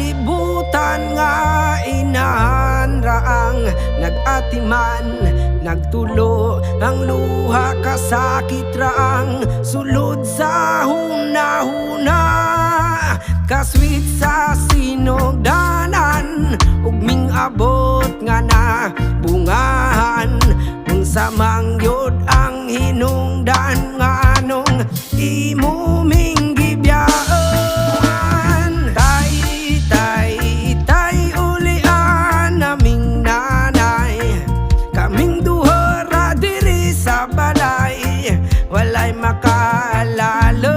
Nakalibutan nga inahan raang nagatiman Nagtulo ang luha kasakit raang Sulod sa huna-huna Kaswit sa sinugdanan Ugming abot nga na bungahan Ang samang yod la la